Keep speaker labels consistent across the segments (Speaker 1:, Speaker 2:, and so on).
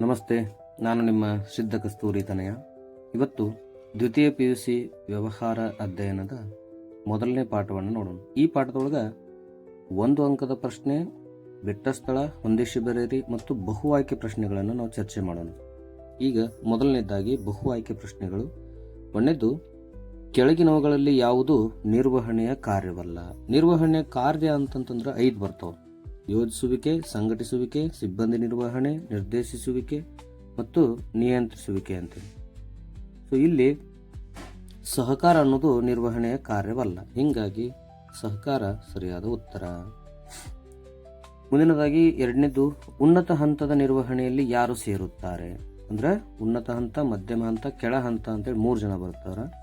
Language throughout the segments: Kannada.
Speaker 1: ನಮಸ್ತೆ, ನಾನು ನಿಮ್ಮ ಸಿದ್ಧ ಕಸ್ತೂರಿ ತನಯ. ಇವತ್ತು ದ್ವಿತೀಯ ಪಿ ಯು ಸಿ ವ್ಯವಹಾರ ಅಧ್ಯಯನದ ಮೊದಲನೇ ಪಾಠವನ್ನು ನೋಡೋಣ. ಈ ಪಾಠದೊಳಗೆ ಒಂದು ಅಂಕದ ಪ್ರಶ್ನೆ, ಬಿಟ್ಟ ಸ್ಥಳ, ಹೊಂದಿಸಿ ಬರೆಯಿರಿ ಮತ್ತು ಬಹು ಆಯ್ಕೆ ಪ್ರಶ್ನೆಗಳನ್ನು ನಾವು ಚರ್ಚೆ ಮಾಡೋಣ. ಈಗ ಮೊದಲನೇದಾಗಿ ಬಹು ಆಯ್ಕೆ ಪ್ರಶ್ನೆಗಳು. ಒಂದನೇದು ಕೆಳಗಿನವುಗಳಲ್ಲಿ ಯಾವುದು ನಿರ್ವಹಣೆಯ ಕಾರ್ಯವಲ್ಲ? ನಿರ್ವಹಣೆಯ ಕಾರ್ಯ ಅಂತಂತಂದ್ರೆ ಐದು ಬರ್ತಾವೆ. ಯೋಜಿಸುವಿಕೆ, ಸಂಘಟಿಸುವಿಕೆ, ಸಿಬ್ಬಂದಿ ನಿರ್ವಹಣೆ, ನಿರ್ದೇಶಿಸುವಿಕೆ ಮತ್ತು ನಿಯಂತ್ರಿಸುವಿಕೆ ಅಂತೇಳಿ ಸೊ ಇಲ್ಲಿ ಸಹಕಾರ ಅನ್ನೋದು ನಿರ್ವಹಣೆಯ ಕಾರ್ಯವಲ್ಲ. ಹೀಗಾಗಿ ಸಹಕಾರ ಸರಿಯಾದ ಉತ್ತರ. ಮುಂದಿನದಾಗಿ ಎರಡನೇದು, ಉನ್ನತ ಹಂತದ ನಿರ್ವಹಣೆಯಲ್ಲಿ ಯಾರು ಸೇರುತ್ತಾರೆ? ಅಂದ್ರೆ ಉನ್ನತ ಹಂತ, ಮಧ್ಯಮ ಹಂತ, ಕೆಳ ಹಂತ ಅಂತೇಳಿ ಮೂರು ಜನ ಬರ್ತಾರೆ.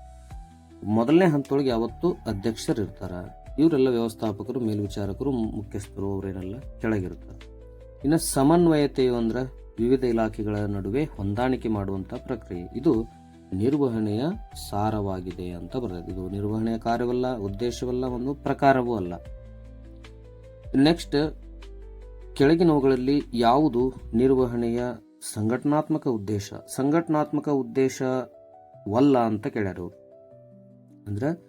Speaker 1: ಮೊದಲನೇ ಹಂತದೊಳಗೆ ಯಾವತ್ತು ಅಧ್ಯಕ್ಷರು ಇರ್ತಾರ ಇವರೆಲ್ಲ ವ್ಯವಸ್ಥಾಪಕರು, ಮೇಲ್ವಿಚಾರಕರು, ಮುಖ್ಯಸ್ಥರು ಅವರೇನೆಲ್ಲ ಕೆಳಗಿರ್ತಾರೆ ಇನ್ನು ಸಮನ್ವಯತೆಯು ಅಂದ್ರೆ ವಿವಿಧ ಇಲಾಖೆಗಳ ನಡುವೆ ಹೊಂದಾಣಿಕೆ ಮಾಡುವಂಥ ಪ್ರಕ್ರಿಯೆ. ಇದು ನಿರ್ವಹಣೆಯ ಸಾರವಾಗಿದೆ ಅಂತ ಬರ್ತದೆ. ಇದು ನಿರ್ವಹಣೆಯ ಕಾರ್ಯವಲ್ಲ, ಉದ್ದೇಶವಲ್ಲ, ಒಂದು ಪ್ರಕಾರವೂ ಅಲ್ಲ. ನೆಕ್ಸ್ಟ್ ಕೆಳಗಿನವುಗಳಲ್ಲಿ ಯಾವುದು ನಿರ್ವಹಣೆಯ ಸಂಘಟನಾತ್ಮಕ ಉದ್ದೇಶ? ಸಂಘಟನಾತ್ಮಕ ಉದ್ದೇಶವಲ್ಲ ಅಂತ ಕೇಳ್ಯಾರ. ಅಂದ್ರೆ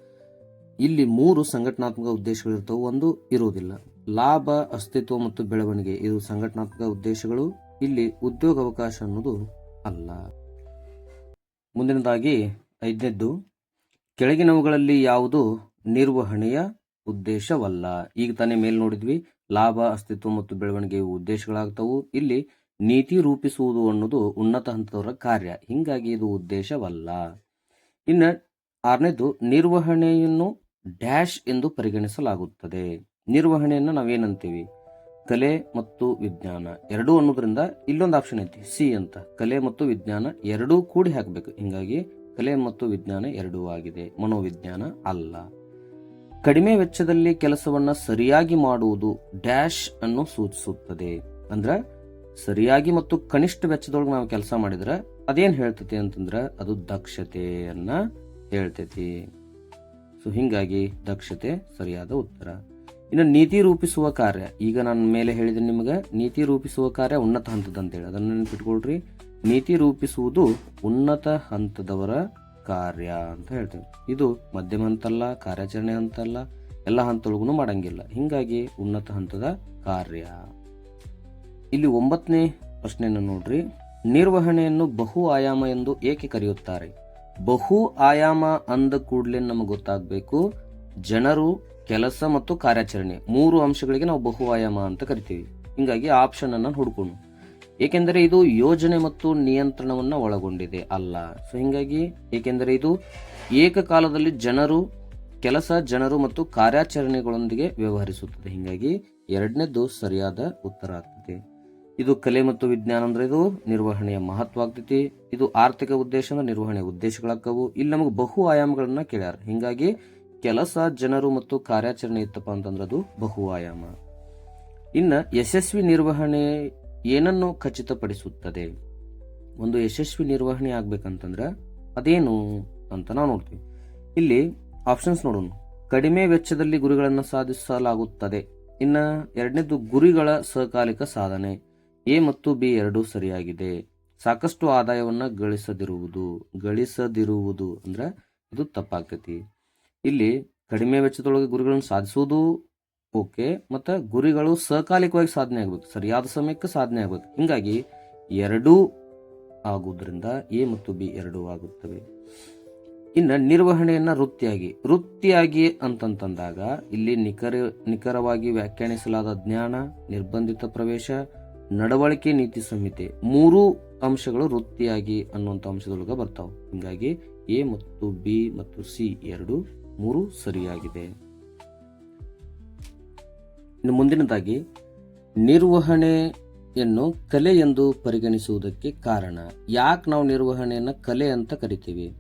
Speaker 1: ಇಲ್ಲಿ ಮೂರು ಸಂಘಟನಾತ್ಮಕ ಉದ್ದೇಶಗಳಿರ್ತವೆ, ಒಂದು ಇರುವುದಿಲ್ಲ. ಲಾಭ, ಅಸ್ತಿತ್ವ ಮತ್ತು ಬೆಳವಣಿಗೆ, ಇದು ಸಂಘಟನಾತ್ಮಕ ಉದ್ದೇಶಗಳು. ಇಲ್ಲಿ ಉದ್ಯೋಗ ಅವಕಾಶ ಅನ್ನೋದು ಅಲ್ಲ. ಮುಂದಿನದಾಗಿ ಐದನೇದ್ದು, ಕೆಳಗಿನವುಗಳಲ್ಲಿ ಯಾವುದು ನಿರ್ವಹಣೆಯ ಉದ್ದೇಶವಲ್ಲ? ಈಗ ತಾನೇ ಮೇಲ್ ನೋಡಿದ್ವಿ, ಲಾಭ, ಅಸ್ತಿತ್ವ ಮತ್ತು ಬೆಳವಣಿಗೆ ಉದ್ದೇಶಗಳಾಗ್ತವು. ಇಲ್ಲಿ ನೀತಿ ರೂಪಿಸುವುದು ಅನ್ನೋದು ಉನ್ನತ ಹಂತದವರ ಕಾರ್ಯ, ಹಿಂಗಾಗಿ ಇದು ಉದ್ದೇಶವಲ್ಲ. ಇನ್ನು ಆರನೇದು ನಿರ್ವಹಣೆಯನ್ನು ಡ್ಯಾಶ್ ಎಂದು ಪರಿಗಣಿಸಲಾಗುತ್ತದೆ. ನಿರ್ವಹಣೆಯನ್ನು ನಾವೇನಂತೀವಿ? ಕಲೆ ಮತ್ತು ವಿಜ್ಞಾನ ಎರಡೂ ಅನ್ನೋದ್ರಿಂದ ಇಲ್ಲೊಂದು ಆಪ್ಷನ್ ಐತಿ, ಸಿ ಅಂತ. ಕಲೆ ಮತ್ತು ವಿಜ್ಞಾನ ಎರಡೂ ಕೂಡಿ ಹಾಕಬೇಕು. ಹಿಂಗಾಗಿ ಕಲೆ ಮತ್ತು ವಿಜ್ಞಾನ ಎರಡೂ ಆಗಿದೆ. ಮನೋವಿಜ್ಞಾನ ಅಲ್ಲ. ಕಡಿಮೆ ವೆಚ್ಚದಲ್ಲಿ ಕೆಲಸವನ್ನು ಸರಿಯಾಗಿ ಮಾಡುವುದು ಡ್ಯಾಶ್ ಅನ್ನು ಸೂಚಿಸುತ್ತದೆ. ಅಂದ್ರೆ ಸರಿಯಾಗಿ ಮತ್ತು ಕನಿಷ್ಠ ವೆಚ್ಚದೊಳಗೆ ನಾವು ಕೆಲಸ ಮಾಡಿದ್ರೆ ಅದೇನು ಹೇಳ್ತೈತಿ ಅಂತಂದ್ರೆ ಅದು ದಕ್ಷತೆಯನ್ನು ಹೇಳ್ತೈತಿ. ಸೊ ಹೀಗಾಗಿ ದಕ್ಷತೆ ಸರಿಯಾದ ಉತ್ತರ. ಇನ್ನು ನೀತಿ ರೂಪಿಸುವ ಕಾರ್ಯ, ಈಗ ನಾನು ಮೇಲೆ ಹೇಳಿದೆ ನಿಮಗೆ ನೀತಿ ರೂಪಿಸುವ ಕಾರ್ಯ ಉನ್ನತ ಹಂತದ ಅಂತೇಳಿ ಅದನ್ನು ನೆನಪಿಟ್ಕೊಳ್ರಿ. ನೀತಿ ರೂಪಿಸುವುದು ಉನ್ನತ ಹಂತದವರ ಕಾರ್ಯ ಅಂತ ಹೇಳ್ತೇವೆ ಇದು ಮಧ್ಯಮ ಹಂತ ಅಲ್ಲ ಕಾರ್ಯಾಚರಣೆ ಹಂತ ಅಲ್ಲ ಎಲ್ಲ ಹಂತದೊಳಗೂ ಮಾಡಂಗಿಲ್ಲ. ಹೀಗಾಗಿ ಉನ್ನತ ಹಂತದ ಕಾರ್ಯ. ಇಲ್ಲಿ ಒಂಬತ್ತನೇ ಪ್ರಶ್ನೆಯನ್ನು ನೋಡ್ರಿ. ನಿರ್ವಹಣೆಯನ್ನು ಬಹು ಆಯಾಮ ಎಂದು ಏಕೆ ಕರೆಯುತ್ತಾರೆ? ಬಹು ಆಯಾಮ ಅಂದ ಕೂಡಲೇ ನಮಗೆ ಗೊತ್ತಾಗಬೇಕು. ಜನರು, ಕೆಲಸ ಮತ್ತು ಕಾರ್ಯಾಚರಣೆ ಮೂರು ಅಂಶಗಳಿಗೆ ನಾವು ಬಹು ಆಯಾಮ ಅಂತ ಕರಿತೀವಿ. ಹಿಂಗಾಗಿ ಆಪ್ಷನ್ ಅನ್ನ ಹುಡ್ಕೊಂಡು ಏಕೆಂದರೆ ಇದು ಯೋಜನೆ ಮತ್ತು ನಿಯಂತ್ರಣವನ್ನು ಒಳಗೊಂಡಿದೆ ಅಲ್ಲ. ಸೊ ಹಿಂಗಾಗಿ ಏಕೆಂದರೆ ಇದು ಏಕಕಾಲದಲ್ಲಿ ಜನರು, ಕೆಲಸ, ಜನರು ಮತ್ತು ಕಾರ್ಯಾಚರಣೆಗಳೊಂದಿಗೆ ವ್ಯವಹರಿಸುತ್ತದೆ. ಹಿಂಗಾಗಿ ಎರಡನೇದು ಸರಿಯಾದ ಉತ್ತರ ಆಗ್ತದೆ. ಇದು ಕಲೆ ಮತ್ತು ವಿಜ್ಞಾನ ಅಂದ್ರೆ ಇದು ನಿರ್ವಹಣೆಯ ಮಹತ್ವ ಆಗ್ತೈತಿ. ಇದು ಆರ್ಥಿಕ ಉದ್ದೇಶ ಅಂದ್ರೆ ನಿರ್ವಹಣೆಯ ಉದ್ದೇಶಗಳಾಕ್ಕವು ಇಲ್ಲಿ ನಮಗೆ ಬಹು ಆಯಾಮಗಳನ್ನ ಕೇಳ್ಯಾರ. ಹಿಂಗಾಗಿ ಕೆಲಸ ಜನರು ಮತ್ತು ಕಾರ್ಯಾಚರಣೆ ಇತ್ತಪ್ಪ ಅಂತಂದ್ರೆ ಅದು ಬಹು ಆಯಾಮ. ಇನ್ನ ಯಶಸ್ವಿ ನಿರ್ವಹಣೆ ಏನನ್ನು ಖಚಿತಪಡಿಸುತ್ತದೆ? ಒಂದು ಯಶಸ್ವಿ ನಿರ್ವಹಣೆ ಆಗ್ಬೇಕಂತಂದ್ರೆ ಅದೇನು ಅಂತ ನಾವು ನೋಡ್ತೀವಿ. ಇಲ್ಲಿ ಆಪ್ಷನ್ಸ್ ನೋಡೋಣ. ಕಡಿಮೆ ವೆಚ್ಚದಲ್ಲಿ ಗುರಿಗಳನ್ನು ಸಾಧಿಸಲಾಗುತ್ತದೆ. ಇನ್ನ ಎರಡನೇದು ಗುರಿಗಳ ಸಹಕಾಲಿಕ ಸಾಧನೆ. ಎ ಮತ್ತು ಬಿ ಎರಡೂ ಸರಿಯಾಗಿದೆ. ಸಾಕಷ್ಟು ಆದಾಯವನ್ನು ಗಳಿಸದಿರುವುದು ಗಳಿಸದಿರುವುದು ಅಂದ್ರೆ ಇದು ತಪ್ಪಾಗ್ತೈತಿ. ಇಲ್ಲಿ ಕಡಿಮೆ ವೆಚ್ಚದೊಳಗೆ ಗುರಿಗಳನ್ನು ಸಾಧಿಸುವುದು ಓಕೆ, ಮತ್ತು ಗುರಿಗಳು ಸಕಾಲಿಕವಾಗಿ ಸಾಧನೆ ಆಗ್ಬೇಕು, ಸರಿಯಾದ ಸಮಯಕ್ಕೆ ಸಾಧನೆ ಆಗ್ಬೇಕು. ಹಿಂಗಾಗಿ ಎರಡೂ ಆಗುವುದರಿಂದ ಎ ಮತ್ತು ಬಿ ಎರಡೂ ಆಗುತ್ತವೆ. ಇನ್ನು ನಿರ್ವಹಣೆಯನ್ನ ವೃತ್ತಿಯಾಗಿ ವೃತ್ತಿಯಾಗಿ ಅಂತಂತಂದಾಗ ಇಲ್ಲಿ ನಿಖರ, ನಿಖರವಾಗಿ ವ್ಯಾಖ್ಯಾನಿಸಲಾದ ಜ್ಞಾನ, ನಿರ್ಬಂಧಿತ ಪ್ರವೇಶ ನಡವಳಿಕೆ ನೀತಿ ಸಂಹಿತೆ ಮೂರು ಅಂಶಗಳು ವೃತ್ತಿಯಾಗಿ ಅನ್ನುವಂಥ ಅಂಶದೊಳಗೆ ಬರ್ತಾವೆ. ಹೀಗಾಗಿ ಎ ಮತ್ತು ಬಿ ಮತ್ತು ಸಿ ಎರಡು ಮೂರು ಸರಿಯಾಗಿದೆ. ಇನ್ನು ಮುಂದಿನದಾಗಿ ನಿರ್ವಹಣೆಯನ್ನು ಕಲೆ ಎಂದು ಪರಿಗಣಿಸುವುದಕ್ಕೆ ಕಾರಣ. ಯಾಕೆ ನಾವು ನಿರ್ವಹಣೆಯನ್ನು ಕಲೆ ಅಂತ ಕರಿತೀವಿ?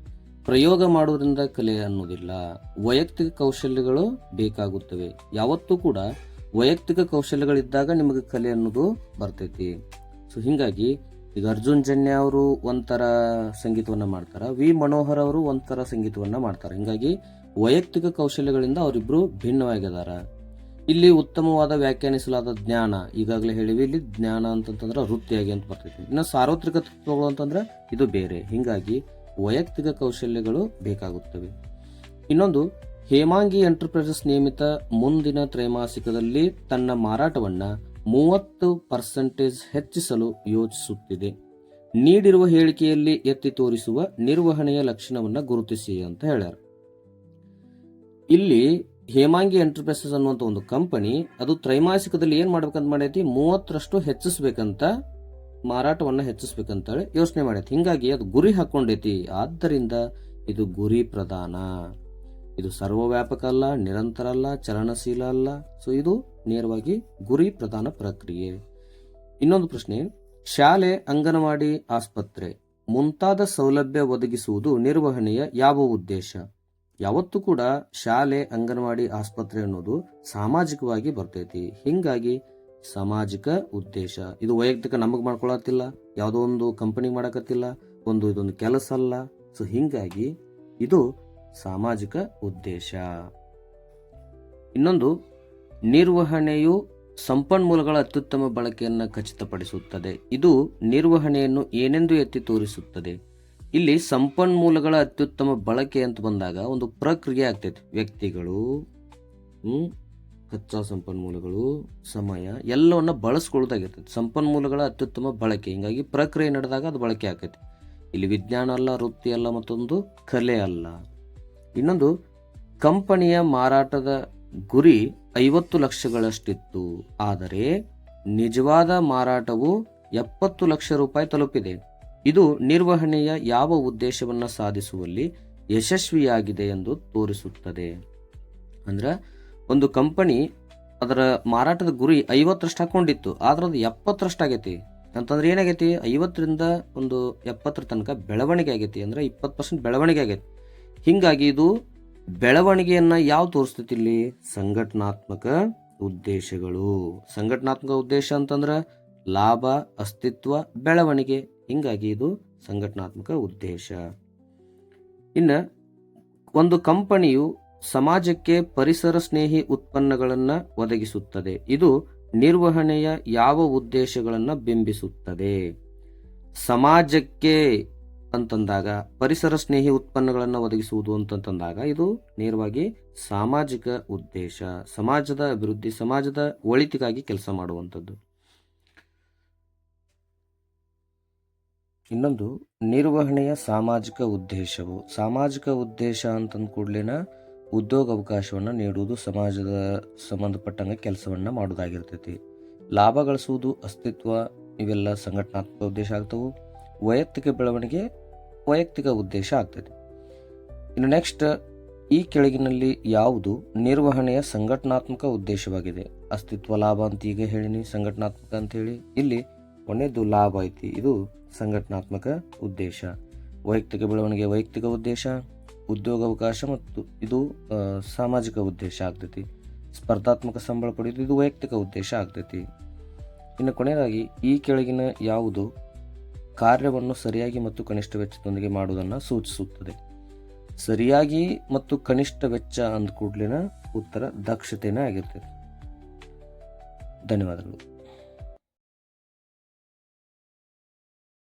Speaker 1: ಪ್ರಯೋಗ ಮಾಡುವುದರಿಂದ ಕಲೆ ಅನ್ನೋದಿಲ್ಲ ವೈಯಕ್ತಿಕ ಕೌಶಲ್ಯಗಳು ಬೇಕಾಗುತ್ತವೆ. ಯಾವತ್ತೂ ಕೂಡ ವೈಯಕ್ತಿಕ ಕೌಶಲ್ಯಗಳಿದ್ದಾಗ ನಿಮಗೆ ಕಲೆ ಅನ್ನೋದು ಬರ್ತೈತಿ. ಸೊ ಹಿಂಗಾಗಿ ಈಗ ಅರ್ಜುನ್ ಜನ್ಯ ಅವರು ಒಂಥರ ಸಂಗೀತವನ್ನು ಮಾಡ್ತಾರೆ, ವಿ ಮನೋಹರ್ ಅವರು ಒಂಥರ ಸಂಗೀತವನ್ನು ಮಾಡ್ತಾರೆ. ಹಿಂಗಾಗಿ ವೈಯಕ್ತಿಕ ಕೌಶಲ್ಯಗಳಿಂದ ಅವರಿಬ್ಬರು ಭಿನ್ನವಾಗಿದ್ದಾರೆ ಇಲ್ಲಿ ಉತ್ತಮವಾದ ವ್ಯಾಖ್ಯಾನಿಸಲಾದ ಜ್ಞಾನ, ಈಗಾಗಲೇ ಹೇಳಿವಿ, ಇಲ್ಲಿ ಜ್ಞಾನ ಅಂತಂತಂದ್ರೆ ವೃತ್ತಿಯಾಗಿ ಅಂತ ಬರ್ತೈತಿ. ಇನ್ನು ಸಾರ್ವತ್ರಿಕ ತತ್ವಗಳು ಅಂತಂದ್ರೆ ಇದು ಬೇರೆ. ಹಿಂಗಾಗಿ ವೈಯಕ್ತಿಕ ಕೌಶಲ್ಯಗಳು ಬೇಕಾಗುತ್ತವೆ. ಇನ್ನೊಂದು ಹೇಮಾಂಗಿ ಎಂಟರ್ಪ್ರೈಸಸ್ ನಿಯಮಿತ ಮುಂದಿನ ತ್ರೈಮಾಸಿಕದಲ್ಲಿ ತನ್ನ ಮಾರಾಟವನ್ನು ಮೂವತ್ತು ಪರ್ಸೆಂಟೇಜ್ ಹೆಚ್ಚಿಸಲು ಯೋಚಿಸುತ್ತಿದೆ. ನೀಡಿರುವ ಹೇಳಿಕೆಯಲ್ಲಿ ಎತ್ತಿ ತೋರಿಸುವ ನಿರ್ವಹಣೆಯ ಲಕ್ಷಣವನ್ನು ಗುರುತಿಸಿ ಅಂತ ಹೇಳ್ಯಾರ. ಇಲ್ಲಿ ಹೇಮಾಂಗಿ ಎಂಟರ್ಪ್ರೈಸಸ್ ಅನ್ನುವಂಥ ಒಂದು ಕಂಪನಿ ಅದು ತ್ರೈಮಾಸಿಕದಲ್ಲಿ ಏನು ಮಾಡ್ಬೇಕಂತ ಮಾಡೈತಿ? ಮೂವತ್ತರಷ್ಟು ಹೆಚ್ಚಿಸ್ಬೇಕಂತ ಮಾರಾಟವನ್ನು ಹೆಚ್ಚಿಸ್ಬೇಕಂತೇಳಿ ಯೋಚನೆ ಮಾಡೈತಿ. ಹಿಂಗಾಗಿ ಅದು ಗುರಿ ಹಾಕೊಂಡೈತಿ. ಆದ್ದರಿಂದ ಇದು ಗುರಿ ಪ್ರಧಾನ ಇದು ಸರ್ವವ್ಯಾಪಕ ಅಲ್ಲ ನಿರಂತರ ಅಲ್ಲ ಚಲನಶೀಲ ಅಲ್ಲ ಸೊ ಇದು ನೇರವಾಗಿ ಗುರಿ ಪ್ರಧಾನ ಪ್ರಕ್ರಿಯೆ. ಇನ್ನೊಂದು ಪ್ರಶ್ನೆ, ಶಾಲೆ, ಅಂಗನವಾಡಿ, ಆಸ್ಪತ್ರೆ ಮುಂತಾದ ಸೌಲಭ್ಯ ಒದಗಿಸುವುದು ನಿರ್ವಹಣೆಯ ಯಾವ ಉದ್ದೇಶ? ಯಾವತ್ತೂ ಕೂಡ ಶಾಲೆ, ಅಂಗನವಾಡಿ, ಆಸ್ಪತ್ರೆ ಅನ್ನೋದು ಸಾಮಾಜಿಕವಾಗಿ ಬರ್ತೈತಿ. ಹಿಂಗಾಗಿ ಸಾಮಾಜಿಕ ಉದ್ದೇಶ. ಇದು ವೈಯಕ್ತಿಕ ನಮಗೆ ಮಾಡ್ಕೊಳತ್ತಿಲ್ಲ, ಯಾವುದೋ ಒಂದು ಕಂಪನಿ ಮಾಡಕತ್ತಿಲ್ಲ, ಒಂದು ಇದೊಂದು ಕೆಲಸ ಅಲ್ಲ ಸೊ ಹಿಂಗಾಗಿ ಇದು ಸಾಮಾಜಿಕ ಉದ್ದೇಶ. ಇನ್ನೊಂದು, ನಿರ್ವಹಣೆಯು ಸಂಪನ್ಮೂಲಗಳ ಅತ್ಯುತ್ತಮ ಬಳಕೆಯನ್ನು ಖಚಿತಪಡಿಸುತ್ತದೆ. ಇದು ನಿರ್ವಹಣೆಯನ್ನು ಏನೆಂದು ಎತ್ತಿ ತೋರಿಸುತ್ತದೆ. ಇಲ್ಲಿ ಸಂಪನ್ಮೂಲಗಳ ಅತ್ಯುತ್ತಮ ಬಳಕೆ ಅಂತ ಬಂದಾಗ ಒಂದು ಪ್ರಕ್ರಿಯೆ ಆಗ್ತೈತಿ. ವ್ಯಕ್ತಿಗಳು ಕಚ್ಚಾ ಸಂಪನ್ಮೂಲಗಳು, ಸಮಯ ಎಲ್ಲವನ್ನ ಬಳಸ್ಕೊಳ್ಳೋದಾಗಿರ್ತೈತಿ ಸಂಪನ್ಮೂಲಗಳ ಅತ್ಯುತ್ತಮ ಬಳಕೆ, ಹಿಂಗಾಗಿ ಪ್ರಕ್ರಿಯೆ ನಡೆದಾಗ ಅದು ಬಳಕೆ ಆಗ್ತೈತೆ. ಇಲ್ಲಿ ವಿಜ್ಞಾನ ಅಲ್ಲ, ವೃತ್ತಿ ಅಲ್ಲ ಮತ್ತೊಂದು ಕಲೆ ಅಲ್ಲ. ಇನ್ನೊಂದು, ಕಂಪನಿಯ ಮಾರಾಟದ ಗುರಿ ಐವತ್ತು ಲಕ್ಷಗಳಷ್ಟಿತ್ತು. ಆದರೆ ನಿಜವಾದ ಮಾರಾಟವು ಎಪ್ಪತ್ತು ಲಕ್ಷ ರೂಪಾಯಿ ತಲುಪಿದೆ. ಇದು ನಿರ್ವಹಣೆಯ ಯಾವ ಉದ್ದೇಶವನ್ನು ಸಾಧಿಸುವಲ್ಲಿ ಯಶಸ್ವಿಯಾಗಿದೆ ಎಂದು ತೋರಿಸುತ್ತದೆ. ಅಂದ್ರೆ, ಒಂದು ಕಂಪನಿ ಅದರ ಮಾರಾಟದ ಗುರಿ ಐವತ್ತರಷ್ಟು ಹಾಕೊಂಡಿತ್ತು. ಆದ್ರೆ ಅದು ಎಪ್ಪತ್ತರಷ್ಟು ಆಗೈತಿ. ಅಂತಂದ್ರೆ ಏನಾಗೈತಿ? ಐವತ್ತರಿಂದ ಒಂದು ಎಪ್ಪತ್ತರ ತನಕ ಬೆಳವಣಿಗೆ ಆಗೈತಿ. ಅಂದ್ರೆ ಇಪ್ಪತ್ತು ಪರ್ಸೆಂಟ್ ಬೆಳವಣಿಗೆ ಆಗೈತಿ. ಹಿಂಗಾಗಿ ಇದು ಬೆಳವಣಿಗೆಯನ್ನ ಯಾವ ತೋರಿಸ್ತೈತಿ ಇಲ್ಲಿ? ಸಂಘಟನಾತ್ಮಕ ಉದ್ದೇಶಗಳು. ಸಂಘಟನಾತ್ಮಕ ಉದ್ದೇಶ ಅಂತಂದ್ರೆ ಲಾಭ, ಅಸ್ತಿತ್ವ, ಬೆಳವಣಿಗೆ. ಹೀಗಾಗಿ ಇದು ಸಂಘಟನಾತ್ಮಕ ಉದ್ದೇಶ. ಇನ್ನು ಒಂದು ಕಂಪನಿಯು ಸಮಾಜಕ್ಕೆ ಪರಿಸರ ಸ್ನೇಹಿ ಉತ್ಪನ್ನಗಳನ್ನು ಒದಗಿಸುತ್ತದೆ. ಇದು ನಿರ್ವಹಣೆಯ ಯಾವ ಉದ್ದೇಶಗಳನ್ನು ಬಿಂಬಿಸುತ್ತದೆ? ಸಮಾಜಕ್ಕೆ ಅಂತಂದಾಗ, ಪರಿಸರ ಸ್ನೇಹಿ ಉತ್ಪನ್ನಗಳನ್ನು ಒದಗಿಸುವುದು ಅಂತಂದಾಗ ಇದು ನೇರವಾಗಿ ಸಾಮಾಜಿಕ ಉದ್ದೇಶ, ಸಮಾಜದ ಅಭಿವೃದ್ಧಿ, ಸಮಾಜದ ಒಳಿತಿಗಾಗಿ ಕೆಲಸ ಮಾಡುವಂಥದ್ದು. ಇನ್ನೊಂದು, ನಿರ್ವಹಣೆಯ ಸಾಮಾಜಿಕ ಉದ್ದೇಶವು. ಸಾಮಾಜಿಕ ಉದ್ದೇಶ ಅಂತಂದ ಕೂಡಲೇನ ಉದ್ಯೋಗ ಅವಕಾಶವನ್ನು ನೀಡುವುದು ಸಮಾಜದ ಸಂಬಂಧಪಟ್ಟಂಗೆ ಕೆಲಸವನ್ನು ಮಾಡೋದಾಗಿರ್ತೈತಿ. ಲಾಭ ಗಳಿಸುವುದು ಅಸ್ತಿತ್ವ, ಇವೆಲ್ಲ ಸಂಘಟನಾತ್ಮಕ ಉದ್ದೇಶ ಆಗ್ತವು. ವೈಯಕ್ತಿಕ ಬೆಳವಣಿಗೆ ವೈಯಕ್ತಿಕ ಉದ್ದೇಶ ಆಗ್ತದೆ. ಇನ್ನು ನೆಕ್ಸ್ಟ್ ಈ ಕೆಳಗಿನಲ್ಲಿ ಯಾವುದು ನಿರ್ವಹಣೆಯ ಸಂಘಟನಾತ್ಮಕ ಉದ್ದೇಶವಾಗಿದೆ? ಅಸ್ತಿತ್ವ ಲಾಭ ಅಂತ ಈಗ ಹೇಳಿನಿ, ಸಂಘಟನಾತ್ಮಕ ಅಂತ ಹೇಳಿ. ಇಲ್ಲಿ ಕೊನೆಯದು ಲಾಭ ಐತಿ, ಇದು ಸಂಘಟನಾತ್ಮಕ ಉದ್ದೇಶ. ವೈಯಕ್ತಿಕ ಬೆಳವಣಿಗೆ ವೈಯಕ್ತಿಕ ಉದ್ದೇಶ, ಉದ್ಯೋಗಾವಕಾಶ ಮತ್ತು ಇದು ಸಾಮಾಜಿಕ ಉದ್ದೇಶ ಆಗ್ತೈತಿ. ಸ್ಪರ್ಧಾತ್ಮಕ ಸಂಬಳ ಪಡೆಯುವುದು, ಇದು ವೈಯಕ್ತಿಕ ಉದ್ದೇಶ ಆಗ್ತೈತಿ. ಇನ್ನು ಕೊನೆಯದಾಗಿ ಈ ಕೆಳಗಿನ ಯಾವುದು ಕಾರ್ಯವನ್ನು ಸರಿಯಾಗಿ ಮತ್ತು ಕನಿಷ್ಠ ವೆಚ್ಚದೊಂದಿಗೆ ಮಾಡುವುದನ್ನು ಸೂಚಿಸುತ್ತದೆ. ಸರಿಯಾಗಿ ಮತ್ತು ಕನಿಷ್ಠ ವೆಚ್ಚ ಅಂದ ಕೂಡಲಿನ ಉತ್ತರ ದಕ್ಷತೆನೇ ಆಗಿರ್ತದೆ. ಧನ್ಯವಾದಗಳು.